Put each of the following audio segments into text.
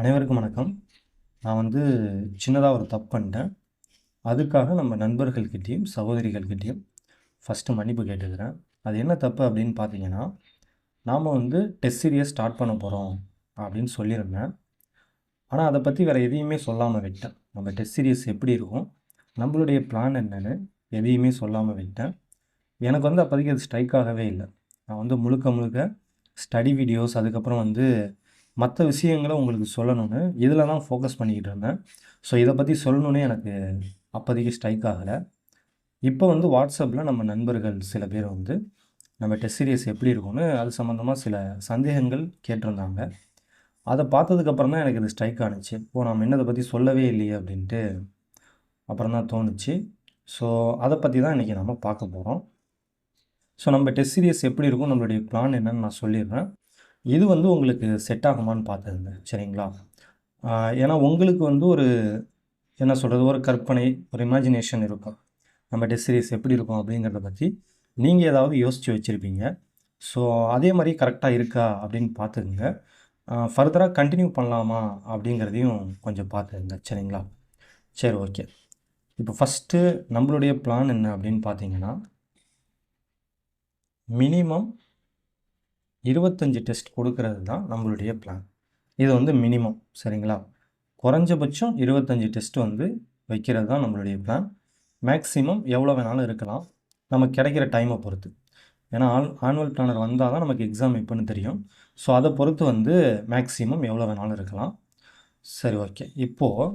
அனைவருக்கும் வணக்கம். நான் வந்து சின்னதாக ஒரு தப்பு பண்ணிட்டேன். அதுக்காக நம்ம நண்பர்கள்கிட்டேயும் சகோதரிகள்கிட்டேயும் ஃபஸ்ட்டு மன்னிப்பு கேட்டுக்கிறேன். அது என்ன தப்பு அப்படின்னு பார்த்தீங்கன்னா நாம் வந்து டெஸ்ட் சீரியஸ் ஸ்டார்ட் பண்ண போகிறோம் அப்படின்னு சொல்லியிருந்தேன். ஆனால் அதை பற்றி வேறு எதையுமே சொல்லாமல் விட்டேன். நம்ம டெஸ்ட் சீரியஸ் எப்படி இருக்கும் நம்மளுடைய பிளான் என்னன்னு எதையுமே சொல்லாமல் விட்டேன். எனக்கு வந்து அப்போதைக்கு அது ஸ்ட்ரைக் ஆகவே இல்லை. நான் வந்து முழுக்க முழுக்க ஸ்டடி வீடியோஸ் அதுக்கப்புறம் வந்து மற்ற விஷயங்களை உங்களுக்கு சொல்லணும்னு இதில் தான் ஃபோக்கஸ் பண்ணிக்கிட்டு இருந்தேன். ஸோ இதை பற்றி சொல்லணுன்னே எனக்கு அப்போதைக்கு ஸ்ட்ரைக் ஆகலை. இப்போ வந்து வாட்ஸ்அப்பில் நம்ம நண்பர்கள் சில பேர் வந்து நம்ம டெஸ்ட் சீரியஸ் எப்படி இருக்கும்னு அது சம்மந்தமாக சில சந்தேகங்கள் கேட்டிருந்தாங்க. அதை பார்த்ததுக்கப்புறம் தான் எனக்கு இது ஸ்ட்ரைக் ஆனுச்சு. ஓ நம்ம என்னதை பற்றி சொல்லவே இல்லையே அப்படின்ட்டு அப்புறம் தான் தோணுச்சு. ஸோ அதை பற்றி தான் இன்றைக்கி நம்ம பார்க்க போகிறோம் ஸோ நம்ம டெஸ்ட் சீரியஸ் எப்படி இருக்கும் நம்மளுடைய பிளான் என்னன்னு நான் சொல்லிடுறேன். இது வந்து உங்களுக்கு செட் ஆகுமான்னு பார்த்துருங்க சரிங்களா? ஏன்னா உங்களுக்கு வந்து ஒரு என்ன சொல்கிறது ஒரு கற்பனை ஒரு இமேஜினேஷன் இருக்கும். நம்ம டெஸ்ட் சீரிஸ் எப்படி இருக்கும் அப்படிங்கிறத பற்றி நீங்கள் ஏதாவது யோசித்து வச்சுருப்பீங்க. ஸோ அதே மாதிரி கரெக்டாக இருக்கா அப்படின்னு பார்த்துக்குங்க ஃபர்தராக கண்டினியூ பண்ணலாமா அப்படிங்கிறதையும் கொஞ்சம் பார்த்துருங்க சரிங்களா? சரி ஓகே இப்போ ஃபஸ்ட்டு நம்மளுடைய பிளான் என்ன அப்படின்னு பார்த்தீங்கன்னா மினிமம் இருபத்தஞ்சி டெஸ்ட் கொடுக்கறது தான் நம்மளுடைய பிளான் இது வந்து மினிமம் சரிங்களா? குறைஞ்சபட்சம் இருபத்தஞ்சி டெஸ்ட் வந்து வைக்கிறது தான் நம்மளுடைய பிளான் மேக்ஸிமம் எவ்வளோ வேணாலும் இருக்கலாம். நமக்கு கிடைக்கிற டைமை பொறுத்து. ஏன்னா ஆல் ஆனுவல் பிளானர் வந்தால் தான் நமக்கு எக்ஸாம் எப்போன்னு தெரியும். ஸோ அதை பொறுத்து வந்து மேக்ஸிமம் எவ்வளோ வேணாலும் இருக்கலாம். சரி ஓகே இப்போது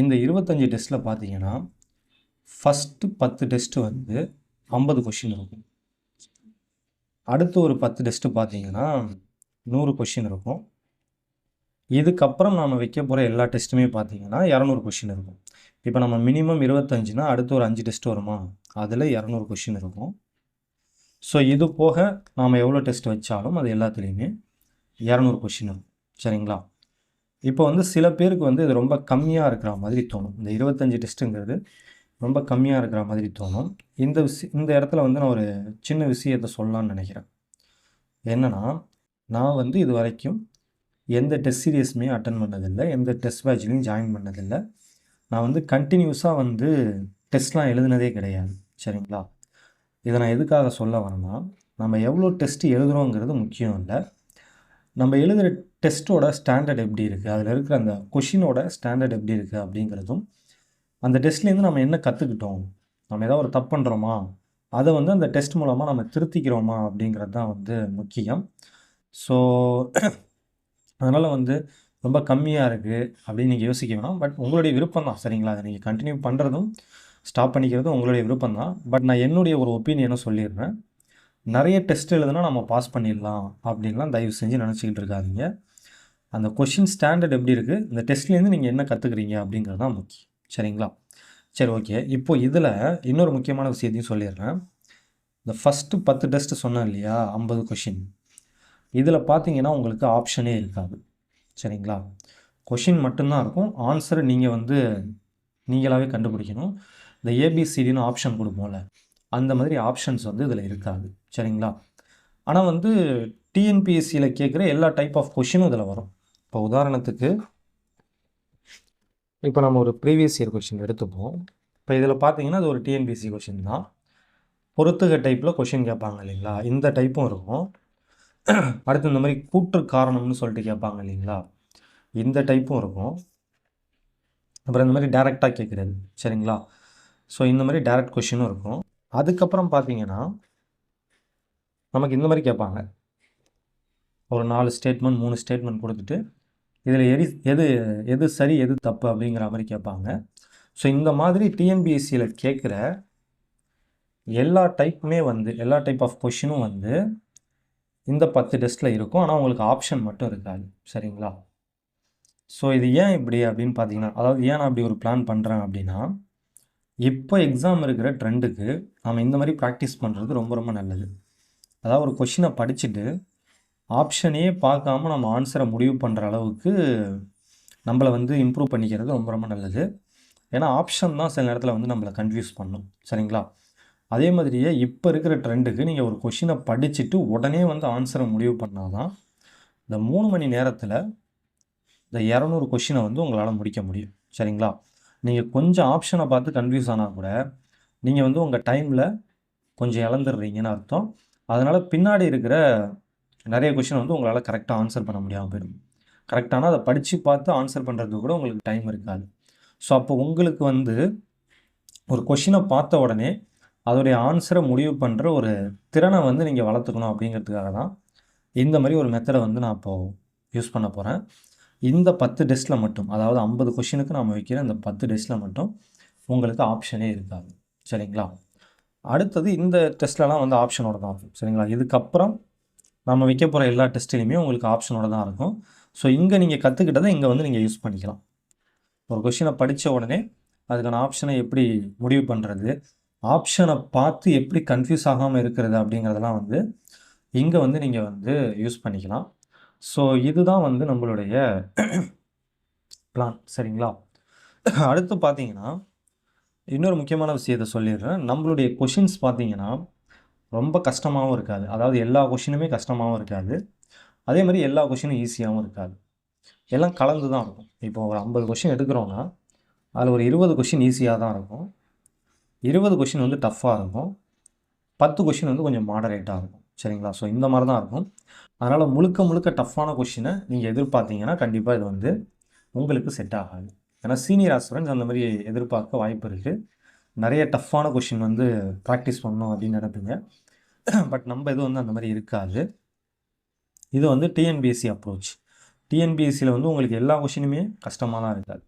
இந்த இருபத்தஞ்சி டெஸ்ட்டில் பார்த்தீங்கன்னா ஃபஸ்ட்டு பத்து டெஸ்ட்டு வந்து ஐம்பது கொஷின் இருக்கும். அடுத்து ஒரு பத்து டெஸ்ட்டு பார்த்தீங்கன்னா நூறு கொஷின் இருக்கும். இதுக்கப்புறம் நாம் வைக்க போகிற எல்லா டெஸ்ட்டுமே பார்த்தீங்கன்னா இரநூறு கொஷின் இருக்கும். இப்போ நம்ம மினிமம் இருபத்தஞ்சுனா அடுத்து ஒரு அஞ்சு டெஸ்ட் வருமா? அதில் இரநூறு கொஷின் இருக்கும். ஸோ இது போக நாம் எவ்வளோ டெஸ்ட் வச்சாலும் அது எல்லாத்துலேயுமே இரநூறு கொஷின் இருக்கும் சரிங்களா? இப்போ வந்து சில பேருக்கு வந்து இது ரொம்ப கம்மியாக இருக்கிற மாதிரி தோணும். இந்த இருபத்தஞ்சி டெஸ்ட்டுங்கிறது ரொம்ப கம்மியாக இருக்கிற மாதிரி தோணும். இந்த விஷய இந்த இடத்துல வந்து நான் ஒரு சின்ன விஷயத்தை சொல்லலான்னு நினைக்கிறேன். என்னென்னா நான் வந்து இது வரைக்கும் எந்த டெஸ்ட் சீரியஸுமே அட்டன் பண்ணதில்லை. எந்த டெஸ்ட் பேட்ச்லையும் ஜாயின் பண்ணதில்லை. நான் வந்து கண்டினியூஸாக வந்து டெஸ்ட்லாம் எழுதுனதே கிடையாது. சரிங்களா? இதை நான் எதுக்காக சொல்ல வரேன்னா நம்ம எவ்வளோ டெஸ்ட்டு எழுதுகிறோங்கிறது முக்கியம் இல்லை. நம்ம எழுதுகிற டெஸ்ட்டோட ஸ்டாண்டர்ட் எப்படி இருக்குது அதில் இருக்கிற அந்த கொஷினோட ஸ்டாண்டர்ட் எப்படி இருக்குது அப்படிங்கிறதும் அந்த டெஸ்ட்லேருந்து நம்ம என்ன கற்றுக்கிட்டோம் நம்ம ஏதாவது ஒரு தப்பு பண்ணுறோமா அதை வந்து அந்த டெஸ்ட் மூலமாக நம்ம திருத்திக்கிறோமா? அப்படிங்கிறது தான் வந்து முக்கியம். ஸோ அதனால் வந்து ரொம்ப கம்மியாக இருக்குது அப்படின்னு நீங்கள் யோசிக்க வேணாம். பட் உங்களுடைய விருப்பம் தான் சரிங்களா? அதை நீங்கள் கண்டினியூ பண்ணுறதும் ஸ்டாப் பண்ணிக்கிறதும் உங்களுடைய விருப்பம் தான் பட் நான் என்னுடைய ஒரு ஒப்பீனியனை சொல்லிடுறேன். நிறைய டெஸ்ட் எழுதுனா நம்ம பாஸ் பண்ணிடலாம் அப்படின்லாம் தயவு செஞ்சு நினச்சிக்கிட்டு இருக்காதீங்க. அந்த கொஷின் ஸ்டாண்டர்ட் எப்படி இருக்குது இந்த டெஸ்ட்லேருந்து நீங்கள் என்ன கற்றுக்குறீங்க அப்படிங்கிறது தான் முக்கியம். சரிங்களா? சரி ஓகே. இப்போ இதில் இன்னொரு முக்கியமான விஷயத்தையும் சொல்லிடுறேன். இந்த ஃபஸ்ட்டு பத்து டெஸ்ட்டு சொன்னேன் இல்லையா? ஐம்பது கொஷின் இதில் பார்த்தீங்கன்னா உங்களுக்கு ஆப்ஷனே இருக்காது. சரிங்களா? கொஷின் மட்டும்தான் இருக்கும். ஆன்சரை நீங்கள் வந்து நீங்களாகவே கண்டுபிடிக்கணும். இந்த ஏபிசிடின்னு ஆப்ஷன் கொடுப்போம்ல. அந்த மாதிரி ஆப்ஷன்ஸ் வந்து இதில் இருக்காது. சரிங்களா? ஆனால் வந்து டிஎன்பிஎஸ்சியில் கேட்குற எல்லா டைப் ஆஃப் கொஷினும் இதில் வரும். இப்போ உதாரணத்துக்கு இப்போ நம்ம ஒரு ப்ரீவியஸ் இயர் கொஷின் எடுத்துப்போம். இப்போ இதில் பார்த்தீங்கன்னா அது ஒரு டிஎன்பிஎஸ்சி கொஷின் தான். பொறுத்துக டைப்பில் கொஷின் கேட்பாங்க இல்லைங்களா? இந்த டைப்பும் இருக்கும். அடுத்து இந்த மாதிரி கூற்று காரணம்னு சொல்லிட்டு கேட்பாங்க இல்லைங்களா? இந்த டைப்பும் இருக்கும். அப்புறம் இந்த மாதிரி டேரெக்டாக கேட்குறது சரிங்களா? ஸோ இந்த மாதிரி டேரக்ட் கொஷினும் இருக்கும். அதுக்கப்புறம் பார்த்தீங்கன்னா நமக்கு இந்த மாதிரி கேட்பாங்க. ஒரு நாலு ஸ்டேட்மெண்ட் மூணு ஸ்டேட்மெண்ட் கொடுத்துட்டு இதில் எரி எது எது சரி எது தப்பு அப்படிங்கிற மாதிரி கேட்பாங்க. ஸோ இந்த மாதிரி டிஎன்பிஎஸ்சியில் கேட்குற எல்லா டைப்புமே வந்து எல்லா டைப் ஆஃப் கொஷினும் வந்து இந்த பத்து டெஸ்ட்டில் இருக்கும். ஆனால் உங்களுக்கு ஆப்ஷன் மட்டும் இருக்காது. சரிங்களா? ஸோ இது ஏன் இப்படி அப்படின்னு பார்த்தீங்கன்னா அதாவது ஏன் நான் அப்படி ஒரு பிளான் பண்ணுறேன் அப்படின்னா இப்போ எக்ஸாம் இருக்கிற ட்ரெண்டுக்கு நம்ம இந்த மாதிரி ப்ராக்டிஸ் பண்ணுறது ரொம்ப ரொம்ப நல்லது. அதாவது ஒரு கொஷினை படிச்சுட்டு ஆப்ஷனே பார்க்காம நம்ம ஆன்சரை முடிவு பண்ணுற அளவுக்கு நம்மளை வந்து இம்ப்ரூவ் பண்ணிக்கிறது ரொம்ப ரொம்ப நல்லது. ஏன்னா ஆப்ஷன் தான் சில நேரத்தில் வந்து நம்மளை கன்ஃபியூஸ் பண்ணும். சரிங்களா? அதே மாதிரியே இப்போ இருக்கிற ட்ரெண்டுக்கு நீங்கள் ஒரு கொஷினை படிச்சுட்டு உடனே வந்து ஆன்சரை முடிவு பண்ணால் தான் இந்த மூணு மணி நேரத்தில் இந்த இரநூறு கொஷினை வந்து உங்களால் முடிக்க முடியும். சரிங்களா? நீங்கள் கொஞ்சம் ஆப்ஷனை பார்த்து கன்ஃபியூஸ் ஆனால் கூட நீங்கள் வந்து உங்கள் டைமில் கொஞ்சம் இழந்துடுறீங்கன்னு அர்த்தம். அதனால் பின்னாடி இருக்கிற நிறைய கொஷின் வந்து உங்களால் கரெக்டாக ஆன்சர் பண்ண முடியாமல் போயிடும். கரெக்டான அதை படித்து பார்த்து ஆன்சர் பண்ணுறதுக்கு கூட உங்களுக்கு டைம் இருக்காது. ஸோ அப்போ உங்களுக்கு வந்து ஒரு கொஷினை பார்த்த உடனே அதோடைய ஆன்சரை முடிவு பண்ணுற ஒரு திறனை வந்து நீங்கள் வளர்த்துக்கணும் அப்படிங்கிறதுக்காக தான் இந்த மாதிரி ஒரு மெத்தடை வந்து நான் இப்போது யூஸ் பண்ண போகிறேன் இந்த பத்து டெஸ்ட்டில் மட்டும் அதாவது ஐம்பது கொஷினுக்கு நாம் வைக்கிற இந்த பத்து டெஸ்ட்டில் மட்டும் உங்களுக்கு ஆப்ஷனே இருக்காது. சரிங்களா? அடுத்தது இந்த டெஸ்ட்லலாம் வந்து ஆப்ஷனோட தான் இருக்கும் சரிங்களா? இதுக்கப்புறம் நம்ம வைக்க போகிற எல்லா டெஸ்ட்லேயுமே உங்களுக்கு ஆப்ஷனோட தான் இருக்கும். ஸோ இங்கே நீங்கள் கற்றுக்கிட்டதை இங்கே வந்து நீங்கள் யூஸ் பண்ணிக்கலாம். ஒரு கொஷினை படித்த உடனே அதுக்கான ஆப்ஷனை எப்படி முடிவு பண்ணுறது ஆப்ஷனை பார்த்து எப்படி கன்ஃபியூஸ் ஆகாமல் இருக்கிறது அப்படிங்கிறதெல்லாம் வந்து இங்கே வந்து நீங்கள் வந்து யூஸ் பண்ணிக்கலாம். ஸோ இதுதான் வந்து நம்மளுடைய பிளான் சரிங்களா? அடுத்து பார்த்தீங்கன்னா இன்னொரு முக்கியமான விஷயத்தை சொல்லிடுறேன். நம்மளுடைய கொஷின்ஸ் பார்த்தீங்கன்னா ரொம்ப கஷ்டமாகவும் இருக்காது. அதாவது எல்லா கொஷினுமே கஷ்டமாகவும் இருக்காது. அதே மாதிரி எல்லா கொஷினும் ஈஸியாகவும் இருக்காது. எல்லாம் கலந்து தான் இருக்கும். இப்போ ஒரு ஐம்பது கொஷின் எடுக்கிறோன்னா அதில் ஒரு இருபது கொஷின் ஈஸியாக தான் இருக்கும். இருபது கொஷின் வந்து டஃப்பாக இருக்கும். பத்து கொஷின் வந்து கொஞ்சம் மாடரேட்டாக இருக்கும். சரிங்களா? ஸோ இந்த மாதிரி தான் இருக்கும். அதனால் முழுக்க முழுக்க டஃப்பான கொஷினை நீங்கள் எதிர்பார்த்தீங்கன்னா கண்டிப்பாக இது வந்து உங்களுக்கு செட் ஆகாது. ஏன்னா சீனியர் ஆஸ்பிரன்ஸ் அந்த மாதிரி எதிர்பார்க்க வாய்ப்பு இருக்குது நிறைய டஃப்பான கொஷின் வந்து ப்ராக்டிஸ் பண்ணணும் அப்படின்னு நினைப்பீங்க. பட் நம்ம இது வந்து அந்த மாதிரி இருக்காது. இது வந்து டிஎன்பிஎஸ்சி அப்ரோச் டிஎன்பிஎஸ்சியில் வந்து உங்களுக்கு எல்லா கொஷினுமே கஷ்டமாக தான் இருக்காது.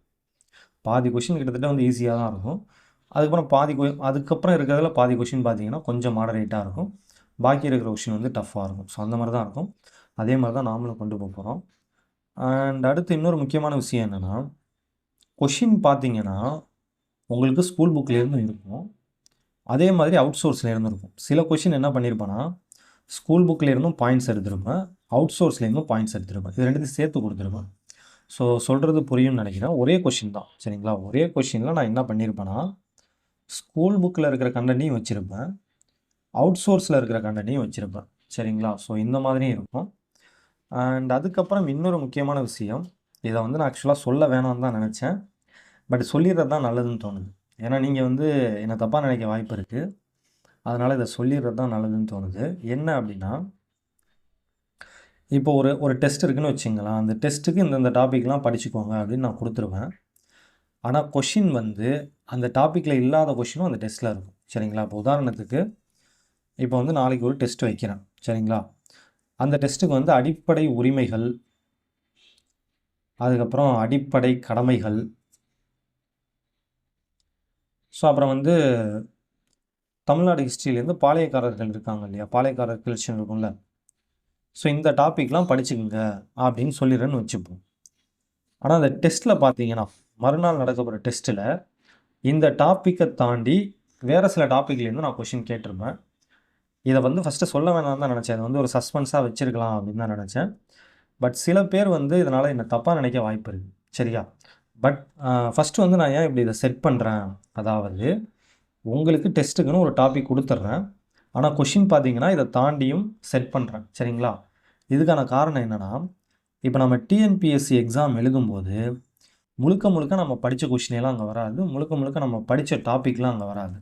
பாதி கொஷின் கிட்டத்தட்ட வந்து ஈஸியாக தான் இருக்கும். அதுக்கப்புறம் பாதி கொ அதுக்கப்புறம் இருக்கிறதுல பாதி கொஷின் பார்த்தீங்கன்னா கொஞ்சம் மாடரேட்டாக இருக்கும். பாக்கி இருக்கிற கொஷின் வந்து டஃப்பாக இருக்கும். ஸோ அந்த மாதிரி தான் இருக்கும். அதே மாதிரி தான் நாமளும் கொண்டு போக போகிறோம் அண்ட் அடுத்து இன்னொரு முக்கியமான விஷயம் என்னென்னா கொஷின் பார்த்தீங்கன்னா உங்களுக்கு ஸ்கூல் புக்லேருந்து இருக்கும். அதே மாதிரி அவுட் சோர்ஸ்லேருந்து இருக்கும். சில கொஷின் என்ன பண்ணியிருப்பேன்னா ஸ்கூல் புக்லேருந்தும் பாயிண்ட்ஸ் எடுத்துருப்பேன் அவுட் சோர்ஸ்லேருந்தும் பாயிண்ட்ஸ் எடுத்துருப்பேன் இது ரெண்டுத்தையும் சேர்த்து கொடுத்துருப்பேன் ஸோ சொல்கிறது புரியும்னு நினைக்கிறேன். ஒரே கொஷின் தான். சரிங்களா? ஒரே கொஷினில் நான் என்ன பண்ணியிருப்பேன்னா ஸ்கூல் புக்கில் இருக்கிற கண்டனையும் வச்சுருப்பேன். அவுட் சோர்ஸில் இருக்கிற கண்டனையும் வச்சுருப்பேன். சரிங்களா? ஸோ இந்த மாதிரியும் இருக்கும். அண்ட் அதுக்கப்புறம் இன்னொரு முக்கியமான விஷயம். இதை வந்து நான் ஆக்சுவலாக சொல்ல வேணாம்னு தான் நினச்சேன். பட் சொல்லிடுறது தான் நல்லதுன்னு தோணுது. ஏன்னா நீங்கள் வந்து என்னை தப்பாக நினைக்க வாய்ப்பு இருக்குது அதனால் இதை சொல்லிடுறது தான் நல்லதுன்னு தோணுது. என்ன அப்படின்னா இப்போ ஒரு ஒரு டெஸ்ட் இருக்குன்னு வச்சுங்களேன். அந்த டெஸ்ட்டுக்கு இந்தந்த டாபிக்லாம் படிச்சுக்கோங்க அப்படின்னு நான் கொடுத்துருவேன். ஆனால் கொஷின் வந்து அந்த டாப்பிக்கில் இல்லாத கொஷினும் அந்த டெஸ்ட்டில் இருக்கும். சரிங்களா? இப்போ உதாரணத்துக்கு இப்போ வந்து நாளைக்கு ஒரு டெஸ்ட் வைக்கிறேன். சரிங்களா? அந்த டெஸ்ட்டுக்கு வந்து அடிப்படை உரிமைகள் அதுக்கப்புறம் அடிப்படை கடமைகள் ஸோ அப்புறம் வந்து தமிழ்நாடு ஹிஸ்ட்ரியிலேருந்து பாளையக்காரர்கள் இருக்காங்க இல்லையா? பாளையக்காரர் கிளர்ச்சியம் இருக்கும்ல ஸோ இந்த டாப்பிக்லாம் படிச்சுக்கோங்க அப்படின்னு சொல்லிடுறேன்னு வச்சுப்போம். ஆனால் அந்த டெஸ்ட்டில் பார்த்தீங்கன்னா மறுநாள் நடக்க போகிற டெஸ்ட்டில் இந்த டாப்பிக்கை தாண்டி வேறு சில டாப்பிக்லேருந்து நான் கொஷின் கேட்டிருப்பேன். இதை வந்து ஃபஸ்ட்டு சொல்ல வேணாம் தான் நினச்சேன். இது வந்து ஒரு சஸ்பென்ஸாக வச்சுருக்கலாம் அப்படின்னு தான் நினச்சேன். பட் சில பேர் வந்து இதனால் என்னை தப்பாக நினைக்க வாய்ப்பு இருக்குது சரியா? பட் ஃபஸ்ட்டு வந்து நான் ஏன் இப்படி இதை செட் பண்ணுறேன் அதாவது உங்களுக்கு டெஸ்ட்டுக்குன்னு ஒரு டாபிக் கொடுத்துட்றேன் ஆனால் கொஷின் பார்த்தீங்கன்னா இதை தாண்டியும் செட் பண்ணுறேன் சரிங்களா? இதுக்கான காரணம் என்னென்னா இப்போ நம்ம டிஎன்பிஎஸ்சி எக்ஸாம் எழுதும்போது முழுக்க முழுக்க நம்ம படித்த கொஷினெல்லாம் அங்கே வராது. முழுக்க முழுக்க நம்ம படித்த டாப்பிக்லாம் அங்கே வராது.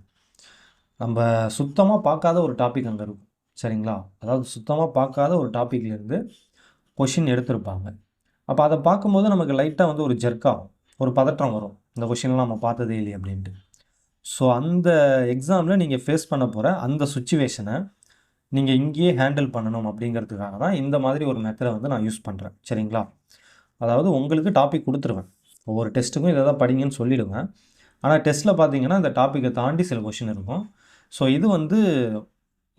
நம்ம சுத்தமாக பார்க்காத ஒரு டாபிக் அங்கே இருக்கும். சரிங்களா? அதாவது சுத்தமாக பார்க்காத ஒரு டாப்பிக்லேருந்து கொஷின் எடுத்திருப்பாங்க. அப்போ அதை பார்க்கும்போது நமக்கு லைட்டாக வந்து ஒரு ஜெர்க்காகும் ஒரு பதற்றம் வரும். இந்த கொஷின்லாம் நம்ம பார்த்ததே இல்லையே அப்படின்ட்டு. ஸோ அந்த எக்ஸாமில் நீங்கள் ஃபேஸ் பண்ண போகிற அந்த சுச்சுவேஷனை நீங்கள் இங்கேயே ஹேண்டில் பண்ணணும் அப்படிங்கிறதுக்காக தான் இந்த மாதிரி ஒரு மெத்தடை வந்து நான் யூஸ் பண்ணுறேன் சரிங்களா? அதாவது உங்களுக்கு டாபிக் கொடுத்துருவேன். ஒவ்வொரு டெஸ்ட்டுக்கும் இதை தான் படிங்கன்னு சொல்லிவிடுவேன் ஆனால் டெஸ்ட்டில் பார்த்தீங்கன்னா இந்த டாப்பிக்கை தாண்டி சில கொஷின் இருக்கும். ஸோ இது வந்து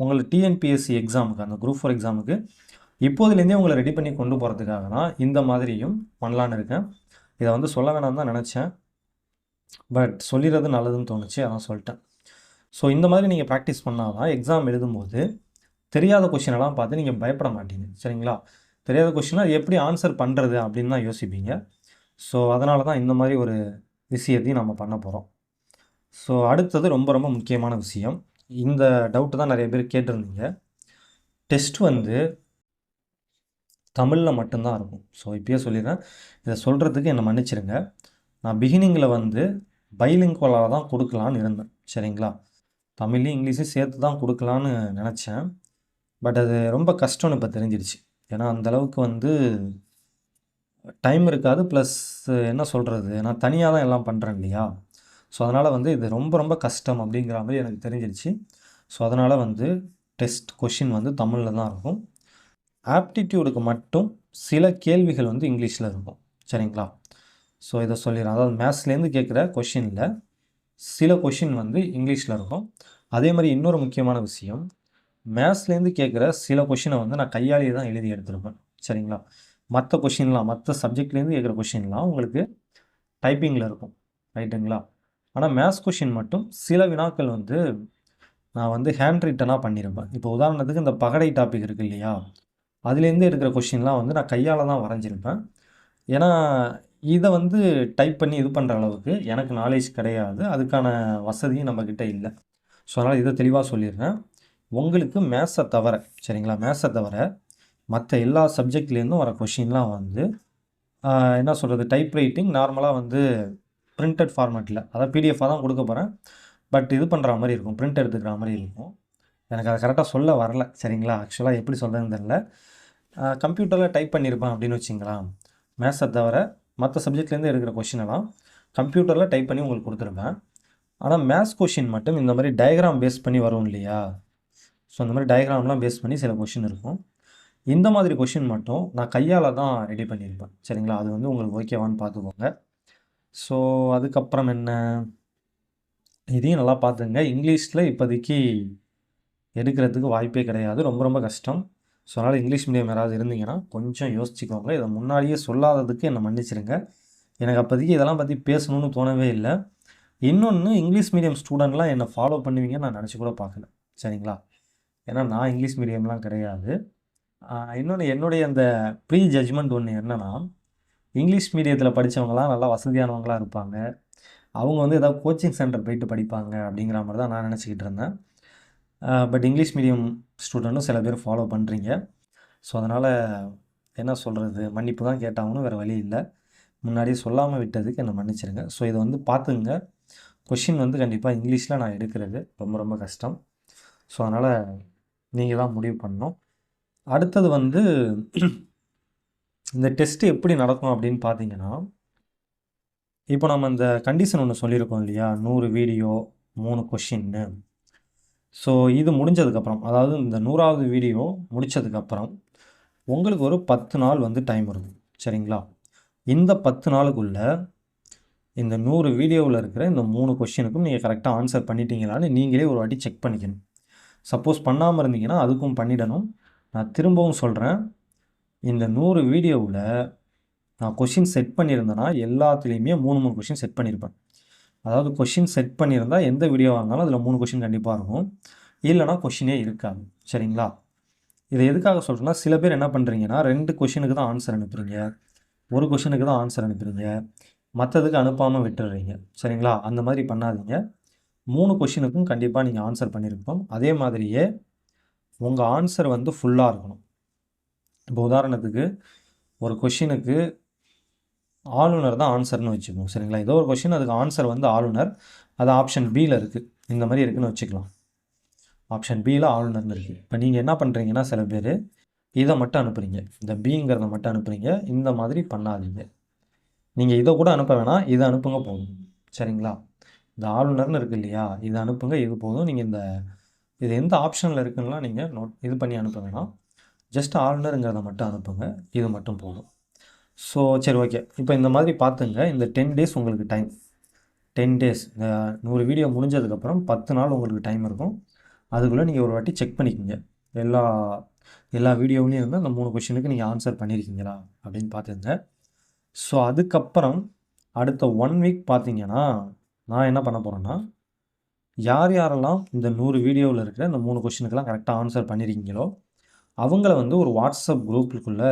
உங்களுக்கு டிஎன்பிஎஸ்சி எக்ஸாமுக்கு அந்த குரூப் ஃபோர் எக்ஸாமுக்கு இப்போதுலேருந்தே உங்களை ரெடி பண்ணி கொண்டு போகிறதுக்காக தான் இந்த மாதிரியும் பண்ணலான்னு இருக்கேன். இதை வந்து சொல்ல வேணாம்னு தான் நினச்சேன். பட் சொல்லிடுறது நல்லதுன்னு தோணுச்சு அதான் சொல்லிட்டேன். ஸோ இந்த மாதிரி நீங்கள் ப்ராக்டிஸ் பண்ணால் தான் எக்ஸாம் எழுதும்போது தெரியாத கொஷினெல்லாம் பார்த்து நீங்கள் பயப்பட மாட்டீங்க. சரிங்களா? தெரியாத கொஷினை எப்படி ஆன்சர் பண்ணுறது அப்படின்னு தான் யோசிப்பீங்க. ஸோ அதனால தான் இந்த மாதிரி ஒரு விஷயத்தையும் நம்ம பண்ண போகிறோம் ஸோ அடுத்தது ரொம்ப ரொம்ப முக்கியமான விஷயம். இந்த டவுட்டு தான் நிறைய பேர் கேட்டிருந்தீங்க. டெஸ்ட் வந்து தமிழில் மட்டும்தான் இருக்கும். ஸோ இப்பயே சொல்லிடுறேன். இதை சொல்கிறதுக்கு என்னை மன்னிச்சிருங்க. நான் பிகினிங்கில் வந்து பைலிங்குவலாக தான் கொடுக்கலான்னு இருந்தேன். சரிங்களா? தமிழையும் இங்கிலீஷையும் சேர்த்து தான் கொடுக்கலான்னு நினச்சேன். பட் அது ரொம்ப கஷ்டம்னு இப்போ தெரிஞ்சிடுச்சு. ஏன்னா அந்த அளவுக்கு வந்து டைம் இருக்காது. ப்ளஸ் என்ன சொல்கிறது நான் தனியாக தான் எல்லாம் பண்ணுறேன் இல்லையா? ஸோ அதனால் வந்து இது ரொம்ப ரொம்ப கஷ்டம் அப்படிங்கிற மாதிரி எனக்கு தெரிஞ்சிடுச்சு. ஸோ அதனால் வந்து டெஸ்ட் கொஷின் வந்து தமிழில் தான் இருக்கும். ஆப்டிடியூடுக்கு மட்டும் சில கேள்விகள் வந்து இங்கிலீஷில் இருக்கும். சரிங்களா? ஸோ இதை சொல்லிடுறேன். அதாவது மேத்ஸ்லேருந்து கேட்குற கொஷினில் சில கொஷின் வந்து இங்கிலீஷில் இருக்கும். அதே மாதிரி இன்னொரு முக்கியமான விஷயம் மேத்ஸ்லேருந்து கேட்குற சில கொஷினை வந்து நான் கையாலேயே தான் எழுதி எடுத்திருப்பேன். சரிங்களா? மற்ற கொஷின்லாம் மற்ற சப்ஜெக்ட்லேருந்து கேட்குற கொஷின்லாம் உங்களுக்கு டைப்பிங்கில் இருக்கும். ரைட்டுங்களா ஆனால் மேத்ஸ் கொஷின் மட்டும் சில வினாக்கள் வந்து நான் வந்து ஹேண்ட் ரிட்டனாக பண்ணியிருப்பேன் இப்போ உதாரணத்துக்கு இந்த பகடை டாபிக் இருக்குது இல்லையா? அதுலேருந்து எடுக்கிற கொஷின்லாம் வந்து நான் கையால் தான் வரைஞ்சிருப்பேன். ஏன்னா இதை வந்து டைப் பண்ணி இது பண்ணுற அளவுக்கு எனக்கு நாலேஜ் கிடையாது. அதுக்கான வசதியும் நம்மக்கிட்ட இல்லை. ஸோ அதனால் இதை தெளிவாக சொல்லிடுறேன். உங்களுக்கு மேத்ஸை தவிர சரிங்களா? மேத்ஸை தவிர மற்ற எல்லா சப்ஜெக்ட்லேருந்தும் வர கொஷின்லாம் வந்து என்ன சொல்கிறது டைப் ரைட்டிங் நார்மலாக வந்து பிரிண்டட் ஃபார்மேட்டில் அதாவது பிடிஎஃபாக தான் கொடுக்க போகிறேன் பட் இது பண்ணுற மாதிரி இருக்கும். பிரிண்ட் எடுத்துக்கிற மாதிரி இருக்கும். எனக்கு அதை கரெக்டாக சொல்ல வரல. சரிங்களா? ஆக்சுவலாக எப்படி சொல்கிறதுன்னு தெரில கம்ப்யூட்டரில் டைப் பண்ணியிருப்பேன் அப்படின்னு வச்சிங்களேன். மேத்ஸை தவிர மற்ற சப்ஜெக்ட்லேருந்து எடுக்கிற கொஷின் எல்லாம் கம்ப்யூட்டரில் டைப் பண்ணி உங்களுக்கு கொடுத்துருப்பேன் ஆனால் மேத்ஸ் கொஷின் மட்டும் இந்த மாதிரி டயக்ராம் பேஸ் பண்ணி வரும் இல்லையா? ஸோ அந்த மாதிரி டயக்ராம்லாம் பேஸ் பண்ணி சில கொஷின் இருக்கும். இந்த மாதிரி கொஷின் மட்டும் நான் கையால் தான் ரெடி பண்ணியிருப்பேன் சரிங்களா? அது வந்து உங்களுக்கு ஓகேவான்னு பார்த்துக்கோங்க. ஸோ அதுக்கப்புறம் என்ன? இதையும் நல்லா பார்த்துங்க. இங்கிலீஷில் இப்போதைக்கு எடுக்கிறதுக்கு வாய்ப்பே கிடையாது. ரொம்ப ரொம்ப கஷ்டம். ஸோ அதனால் இங்கிலீஷ் மீடியம் யாராவது இருந்தீங்கன்னா கொஞ்சம் யோசிச்சுக்கோங்க. இதை முன்னாடியே சொல்லாததுக்கு என்னை மன்னிச்சிருங்க. எனக்கு அப்போதைக்கு இதெல்லாம் பற்றி பேசணும்னு தோணவே இல்லை. இன்னொன்று இங்கிலீஷ் மீடியம் ஸ்டூடெண்ட்லாம் என்னை ஃபாலோ பண்ணுவீங்கன்னு நான் நினச்சி கூட பார்க்கல. சரிங்களா? ஏன்னா நான் இங்கிலீஷ் மீடியம்லாம் கிடையாது. இன்னொன்று என்னுடைய அந்த ப்ரீ ஜட்ஜ்மெண்ட் ஒன்று என்னென்னா இங்கிலீஷ் மீடியத்தில் படித்தவங்களாம் நல்லா வசதியானவங்களாக இருப்பாங்க. அவங்க வந்து ஏதாவது கோச்சிங் சென்டர் போயிட்டு படிப்பாங்க அப்படிங்கிற மாதிரி தான் நான் நினச்சிக்கிட்டு இருந்தேன். பட் இங்கிலீஷ் மீடியம் ஸ்டூடெண்ட்டும் சில பேர் ஃபாலோ பண்ணுறீங்க ஸோ அதனால் என்ன சொல்கிறது மன்னிப்பு தான் கேட்டாங்கன்னு வேறு வழி இல்லை. முன்னாடியே சொல்லாமல் விட்டதுக்கு என்னை மன்னிச்சிருங்க. ஸோ இதை வந்து பார்த்துங்க கொஷின் வந்து கண்டிப்பாக இங்கிலீஷில் நான் எடுக்கிறது ரொம்ப ரொம்ப கஷ்டம். ஸோ அதனால் நீங்கள் தான் முடிவு பண்ணணும். அடுத்தது வந்து இந்த டெஸ்ட்டு எப்படி நடக்கும் அப்படின்னு பார்த்தீங்கன்னா இப்போ நம்ம இந்த கண்டிஷன் ஒன்று சொல்லியிருக்கோம் இல்லையா? நூறு வீடியோ மூணு கொஷின்னு ஸோ இது முடிஞ்சதுக்கப்புறம் அதாவது இந்த நூறாவது வீடியோ முடித்ததுக்கப்புறம் உங்களுக்கு ஒரு பத்து நாள் வந்து டைம் இருக்கும் சரிங்களா? இந்த பத்து நாளுக்குள்ளே இந்த நூறு வீடியோவில் இருக்கிற இந்த மூணு கொஷினுக்கும் நீங்கள் கரெக்டாக ஆன்சர் பண்ணிட்டீங்களான்னு நீங்களே ஒரு வாட்டி செக் பண்ணிக்கணும். சப்போஸ் பண்ணாமல் இருந்தீங்கன்னா அதுக்கும் பண்ணிடணும். நான் திரும்பவும் சொல்கிறேன் இந்த நூறு வீடியோவில் நான் கொஷின் செட் பண்ணியிருந்தேன்னா எல்லாத்துலேயுமே மூணு மூணு கொஷின் செட் பண்ணியிருப்பேன் அதாவது கொஷின் செட் பண்ணியிருந்தா எந்த வீடியோவாக இருந்தாலும் அதில் மூணு கொஷின் கண்டிப்பாக இருக்கும். இல்லைனா கொஷினே இருக்காது. சரிங்களா? இதை எதுக்காக சொல்கிறேன்னா சில பேர் என்ன பண்ணுறீங்கன்னா ரெண்டு கொஷினுக்கு தான் ஆன்சர் அனுப்புறீங்க. ஒரு கொஷினுக்கு தான் ஆன்சர் அனுப்புறீங்க. மற்றதுக்கு அனுப்பாமல் விட்டுடுறீங்க சரிங்களா? அந்த மாதிரி பண்ணாதீங்க. மூணு கொஷினுக்கும் கண்டிப்பாக நீங்கள் ஆன்சர் பண்ணியிருப்போம் அதே மாதிரியே உங்கள் ஆன்சர் வந்து ஃபுல்லாக இருக்கணும். இப்போ உதாரணத்துக்கு ஒரு கொஷினுக்கு ஆளுநர் தான் ஆன்சர்னு வச்சுக்கோங்க சரிங்களா? ஏதோ ஒரு கொஷின் அதுக்கு ஆன்சர் வந்து ஆளுநர் அது ஆப்ஷன் பியில் இருக்குது இந்த மாதிரி இருக்குன்னு வச்சுக்கலாம். ஆப்ஷன் பியில் ஆளுநர்னு இருக்குது இப்போ நீங்கள் என்ன பண்ணுறீங்கன்னா சில பேர் இதை மட்டும் அனுப்புகிறீங்க இந்த பிங்கிறத மட்டும் அனுப்புகிறீங்க இந்த மாதிரி பண்ணாதீங்க. நீங்கள் இதை கூட அனுப்ப வேணாம். இதை அனுப்புங்க போதும். சரிங்களா? இந்த ஆளுநர்னு இருக்குது இல்லையா? இதை அனுப்புங்க. இது போதும். நீங்கள் இந்த இது எந்த ஆப்ஷனில் இருக்குன்னுலாம் நீங்கள் நோட் இது பண்ணி அனுப்ப வேணாம். ஜஸ்ட் ஆளுநருங்கிறத மட்டும் அனுப்புங்க. இது மட்டும் போதும். ஸோ சரி ஓகே இப்போ இந்த மாதிரி பார்த்துங்க. இந்த டென் டேஸ் உங்களுக்கு டைம் டென் டேஸ் இந்த நூறு வீடியோ முடிஞ்சதுக்கப்புறம் பத்து நாள் உங்களுக்கு டைம் இருக்கும். அதுக்குள்ளே நீங்கள் ஒரு வாட்டி செக் பண்ணிக்கோங்க. எல்லா எல்லா வீடியோவிலையும் இருந்து அந்த மூணு கொஷினுக்கு நீங்கள் ஆன்சர் பண்ணியிருக்கீங்களா அப்படின்னு பார்த்துங்க. ஸோ அதுக்கப்புறம் அடுத்த ஒன் வீக் பார்த்தீங்கன்னா நான் என்ன பண்ண போகிறேன்னா யார் யாரெல்லாம் இந்த நூறு வீடியோவில் இருக்கிற இந்த மூணு கொஷினுக்கெல்லாம் கரெக்டாக ஆன்சர் பண்ணியிருக்கீங்களோ அவங்கள வந்து ஒரு வாட்ஸ்அப் குரூப்புக்குள்ளே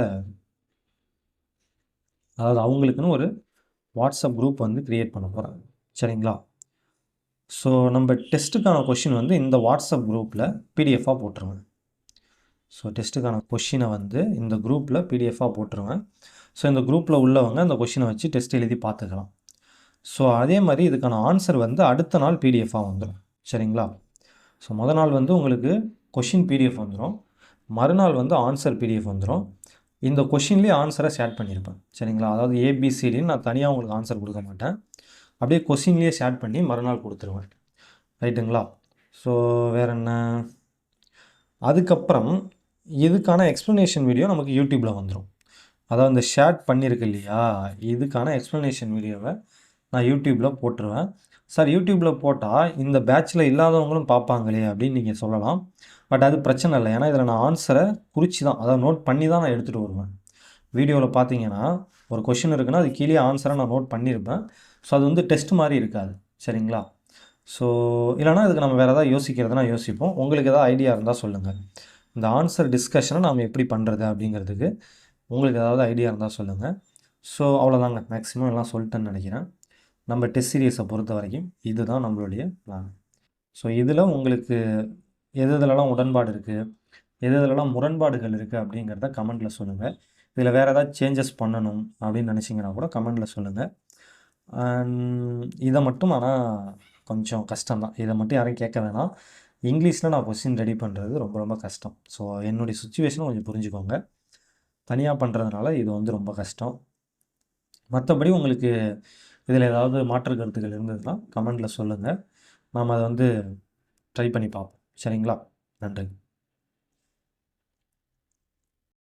அதாவது அவங்களுக்குன்னு ஒரு வாட்ஸ்அப் குரூப் வந்து க்ரியேட் பண்ண போகிறேன் சரிங்களா? ஸோ நம்ம டெஸ்ட்டுக்கான கொஷின் வந்து இந்த வாட்ஸ்அப் குரூப்பில் பிடிஎஃபாக போட்டுருவேன் ஸோ டெஸ்ட்டுக்கான கொஷினை வந்து இந்த குரூப்பில் பிடிஎஃபாக போட்டுருவேன் ஸோ இந்த குரூப்பில் உள்ளவங்க அந்த கொஷினை வச்சு டெஸ்ட் எழுதி பார்த்துக்கலாம். ஸோ அதே மாதிரி இதுக்கான ஆன்சர் வந்து அடுத்த நாள் பிடிஎஃபாக வந்துடும் சரிங்களா? ஸோ முத நாள் வந்து உங்களுக்கு கொஷின் பிடிஎஃப் வந்துடும் மறுநாள் வந்து ஆன்சர் பிடிஎஃப் வந்துடும் இந்த கொஷின்லேயே ஆன்சரை ஷேர் பண்ணியிருப்பேன் சரிங்களா? அதாவது ஏபிசிடின்னு நான் தனியாக உங்களுக்கு ஆன்சர் கொடுக்க மாட்டேன். அப்படியே கொஷின்லேயே ஷேர் பண்ணி மறுநாள் கொடுத்துருவேன். ரைட்டுங்களா? ஸோ வேறு என்ன? அதுக்கப்புறம் இதுக்கான எக்ஸ்ப்ளனேஷன் வீடியோ நமக்கு யூடியூப்பில் வந்துடும் அதாவது இந்த ஷேட் பண்ணியிருக்கு இல்லையா? இதுக்கான எக்ஸ்ப்ளனேஷன் வீடியோவை நான் யூடியூப்பில் போட்டுருவேன். சார் யூடியூப்பில் போட்டால் இந்த பேட்சில் இல்லாதவங்களும் பார்ப்பாங்களே அப்படின்னு நீங்கள் சொல்லலாம். பட் அது பிரச்சனை இல்லை. ஏன்னா இதில் நான் ஆன்சரை குறித்து தான் அதாவது நோட் பண்ணி தான் நான் எடுத்துகிட்டு வருவேன். வீடியோவில் பார்த்தீங்கன்னா ஒரு கொஷின் இருக்குன்னா அது கீழே ஆன்சரை நான் நோட் பண்ணியிருப்பேன் ஸோ அது வந்து டெஸ்ட் மாதிரி இருக்காது. சரிங்களா? ஸோ இல்லைனா இதுக்கு நம்ம வேறு ஏதாவது யோசிக்கிறதுனா யோசிப்போம். உங்களுக்கு ஏதாவது ஐடியா இருந்தால் சொல்லுங்கள். இந்த ஆன்சர் டிஸ்கஷனை நாம் எப்படி பண்ணுறது அப்படிங்கிறதுக்கு உங்களுக்கு ஏதாவது ஐடியா இருந்தால் சொல்லுங்கள். ஸோ அவ்வளோதாங்க. மேக்ஸிமம் எல்லாம் சொல்லிட்டேன்னு நினைக்கிறேன். நம்ம டெஸ்ட் சீரியஸை பொறுத்த வரைக்கும் இதுதான் நம்மளுடைய பிளான் ஸோ இதில் உங்களுக்கு எது எதுலலாம் உடன்பாடு இருக்குது எது எதுலலாம் முரண்பாடுகள் இருக்குது அப்படிங்கிறத கமெண்ட்டில் சொல்லுங்கள் இதில் வேறு ஏதாவது சேஞ்சஸ் பண்ணணும் அப்படின்னு நினச்சிங்கன்னா கூட கமெண்ட்டில் சொல்லுங்கள் இதை மட்டும் ஆனால் கொஞ்சம் கஷ்டம்தான். இதை மட்டும் யாரையும் கேட்க வேணாம். இங்கிலீஷில் நான் கொஸ்டின் ரெடி பண்ணுறது ரொம்ப ரொம்ப கஷ்டம். ஸோ என்னுடைய சுச்சுவேஷனை கொஞ்சம் புரிஞ்சுக்கோங்க. தனியாக பண்ணுறதுனால இது வந்து ரொம்ப கஷ்டம். மற்றபடி உங்களுக்கு இதில் ஏதாவது மாற்று கருத்துக்கள் இருந்ததுன்னா கமெண்டில் சொல்லுங்கள் நாம் அதை வந்து ட்ரை பண்ணி பார்ப்போம். சரிங்களா? நன்றி